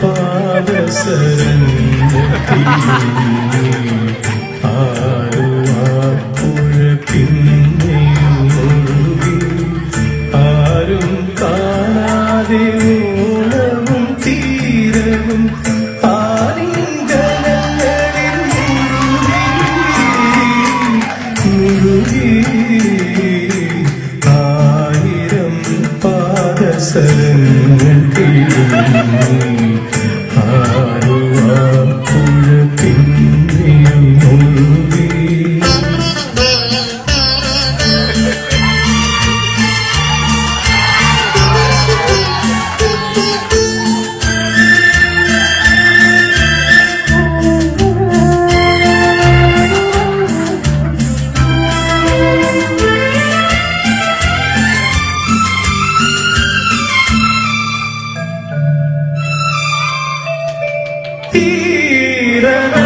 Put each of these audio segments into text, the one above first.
പാദസരൻ ആരും തീരവും ആരും Yeah.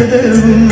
ederim